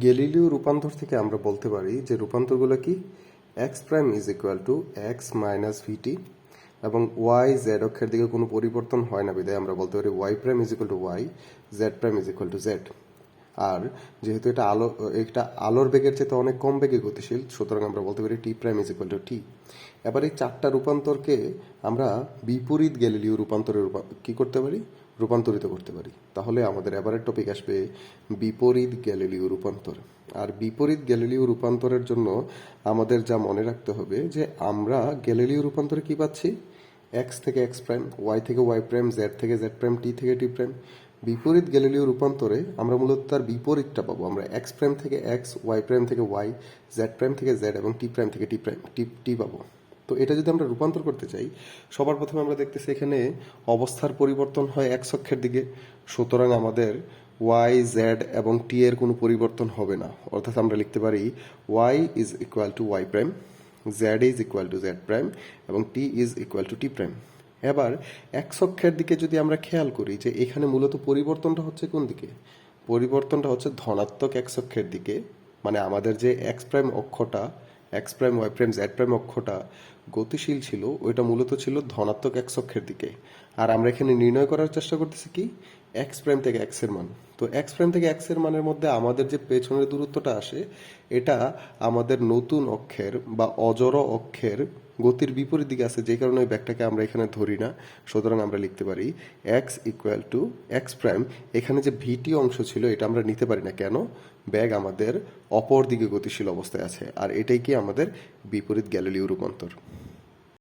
Galileo রূপান্তর থেকে আমরা বলতে পারি যে রূপান্তরগুলো কি? X prime is equal to x minus v t এবং ওয়াই জেড অক্ষের দিকে কোনো পরিবর্তন হয় না বিদায় আমরা বলতে পারি y prime is equal to y z prime is equal to z আর যেহেতু এটা আলো, এটা আলোর বেগের চেয়ে অনেক কম বেগে গতিশীল, সুতরাং আমরা বলতে পারি t prime is equal to t এবার এই চারটা রূপান্তরকে আমরা বিপরীত গ্যালিলীয় রূপান্তরে রূপা- কি করতে পারি? রূপান্তরিত করতে পারি। তাহলে আমাদের এবারের টপিক আসবে বিপরীত গ্যালিলীয় রূপান্তর। আর বিপরীত গ্যালিলীয় রূপান্তরের জন্য আমাদের যা মনে রাখতে হবে যে আমরা গ্যালিলীয় রূপান্তরে কি পাচ্ছি? এক্স থেকে এক্স প্রাইম ওয়াই থেকে ওয়াই প্রাইম জেড থেকে জেড প্রাইম টি থেকে টি প্রাইম বিপরীত গ্যালিলীয় রূপান্তরে আমরা মূলত তার বিপরীতটা পাবো। আমরা এক্স প্রাইম থেকে এক্স ওয়াই প্রাইম থেকে ওয়াই জেড প্রাইম থেকে জেড এবং টি প্রাইম থেকে টি প্রাইম টি টি পাবো। তো এটা যদি আমরা রূপান্তর করতে চাই, সবার প্রথমে আমরা দেখতেছি এখানে অবস্থার পরিবর্তন হয় এক্স অক্ষের দিকে, সুতরাং আমাদের ওয়াই জেড এবং টি এর কোনো পরিবর্তন হবে না। অর্থাৎ আমরা লিখতে পারি y is equal to y prime z is equal to z prime এবং t is equal to t prime এবার এক অক্ষের দিকে যদি আমরা খেয়াল করি যে এখানে মূলত পরিবর্তনটা হচ্ছে কোন দিকে? পরিবর্তনটা হচ্ছে ধনাত্মক এক সক্ষের দিকে মানে আমাদের যে x prime অক্ষটা x prime y prime z prime অক্ষটা গতিশীল ছিল, ওইটা মূলত ছিল ধনাত্মক এক সক্ষের দিকে। আর আমরা এখানে নির্ণয় করার চেষ্টা করতেছি কি? এক্স প্রাইম থেকে এক্সের মান। তো এক্স প্রাইম থেকে এক্সের মানের মধ্যে আমাদের যে পেছনের দূরত্বটা আসে, এটা আমাদের নতুন অক্ষের বা অজর অক্ষের গতির বিপরীত দিকে আছে যে কারণে ওই ব্যাগটাকে আমরা এখানে ধরি না। সুতরাং আমরা লিখতে পারি x equal to x prime এখানে যে ভিটি অংশ ছিল, এটা আমরা নিতে পারি না। কেন? ব্যাগ আমাদের অপর দিকে গতিশীল অবস্থায় আছে। আর এটাই কি আমাদের বিপরীত গ্যালিলীয় রূপান্তর।